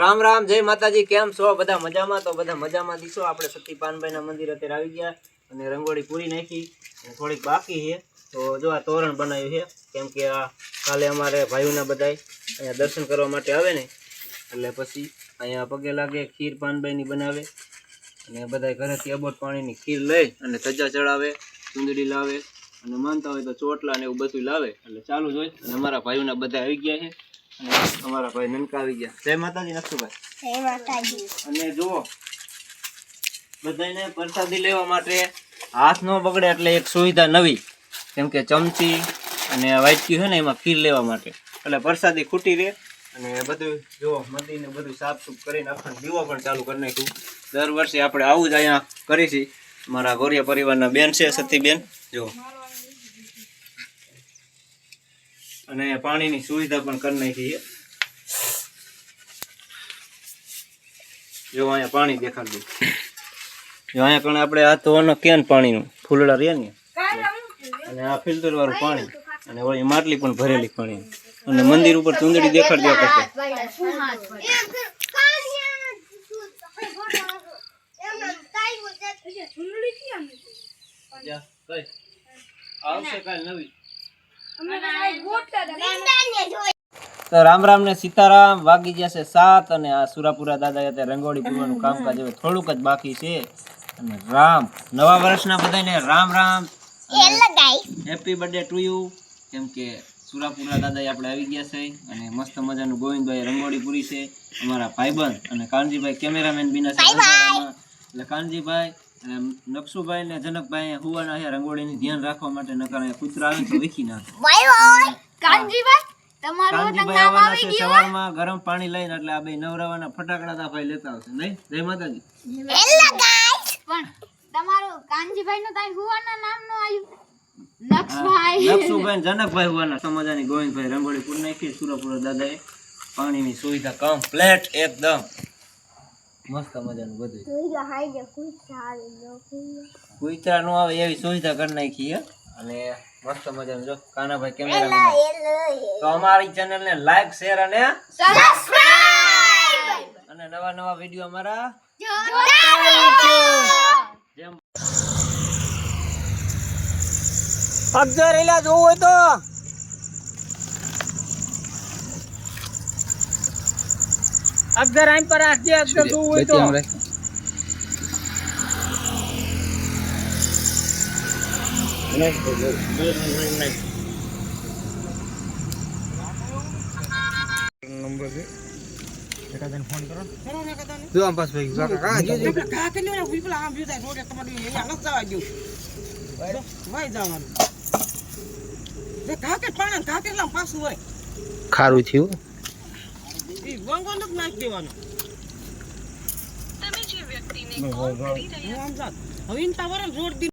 રામ રામ, જય માતાજી, કેમ છો? બધા મજામાં? તો બધા મજામાં દીશો. આપણે સતી પાનભાઈના મંદિર અત્યારે આવી ગયા અને રંગોળી પૂરી નાખી અને થોડીક બાકી છે. તો જો આ તોરણ બનાવ્યું છે, કેમ કે આ કાલે અમારે ભાઈઓના બધાય અહીંયા દર્શન કરવા માટે આવે ને, એટલે પછી અહીંયા પગે લાગે ખીર પાનભાઈની બનાવે અને બધા ઘરેથી અબોટ પાણીની ખીર લઈ અને ધજા ચડાવે, ચૂંદડી લાવે અને માનતા હોય તો ચોટલા ને એવું બધું લાવે. એટલે ચાલુ જ હોય. અને અમારા ભાઈઓના બધા આવી ગયા છે. અમારા ભાઈ નનકા આવી ગયા. જય માતાજી નકશુભાઈ અને જુઓ બધાને પ્રસાદી લેવા માટે હાથ ન બગડે એટલે એક સુવિધા નવી. કેમ કે ચમચી અને વાટકી છે ને એમાં ખીર લેવા માટે. એટલે પ્રસાદી ખૂટી રહે. અને બધું જુઓ મંદિરને બધું સાફ સુફ કરીને અખંડ દીવો પણ ચાલુ કરી નાખ્યું. દર વર્ષે આપણે આવું જ અહીંયા કરીશી. મારા ગોરિયા પરિવારના બેન છે સતીબેન. જુઓ. અને પાણીની સુવિધા પણ કરી નાખી છે. જો અહીંયા પાણી દેખાડું જો અહીંયા કણે આપણે આ ધોવાનો કેન પાણીનું ફૂલડા રહ્યા ને. અને આ ફિલ્ટર વાળું પાણી. અને વળી માટલી પણ ભરેલી પાણી. અને મંદિર ઉપર ચુંદડી દેખાડી દેવા પડશે આવશે કાંઈ નવી. તો રામ રામ ને સીતારામ વાગી ગયા છે સાત અને આ સુરાપુરા દાદા અત્યારે રંગોળી પૂરવાનું કામકાજ હવે થોડુંક જ બાકી છે. અને રામ નવા વર્ષના બધાને Ram Ram happy birthday to you કેમ કે સુરાપુરા દાદા આપણે આવી ગયા છે અને મસ્ત મજાનું ગોવિંદભાઈ રંગોળી પૂરી છે. અમારા ભાઈબંધ અને કાનજીભાઈ કેમેરામેન બીના છે. એટલે કાનજીભાઈ નકશુભાઈ ને જનકભાઈ હુવાના છે રંગોળીની ધ્યાન રાખવા માટે નકર અહીંયા કૂતરા આવે તો વીખી નાખે. કાનજીભાઈ તમારું સવારમાં ગરમ પાણી લઈને એટલે આ બે નવરાવાના ફટાકડા તા ભાઈ લેતા આવશે નહીં? જય માતાજી. પણ તમારું કાનજીભાઈ નું તાઈ હુવાના નામનું આવ્યું નક્ષભાઈ નકશુભાઈ જનકભાઈ હોવાના. સમાજાની ગોવિંદભાઈ રંગોળી પૂરી નાખી સુરપુર દાદાએ પાણીની સુવિધા કમ્પ્લેટ એકદમ. મસ્ત મજાનું બધું કુતરા નો આવે એવી સુવિધા કરી નાખી અને મસ્ત મજાનું જો કાનાભાઈ કેમેરા તો અમારી ચેનલ ને લાઈક શેર અને અને નવા નવા વીડિયો અમારા જેમ અગજર એલા જોવું હોય તો. અગજર આઈન પર રાખજે અગર તું હોય તો. જો આમ પાસ ભાઈ કાકા કાકા ખારું થયું. હવે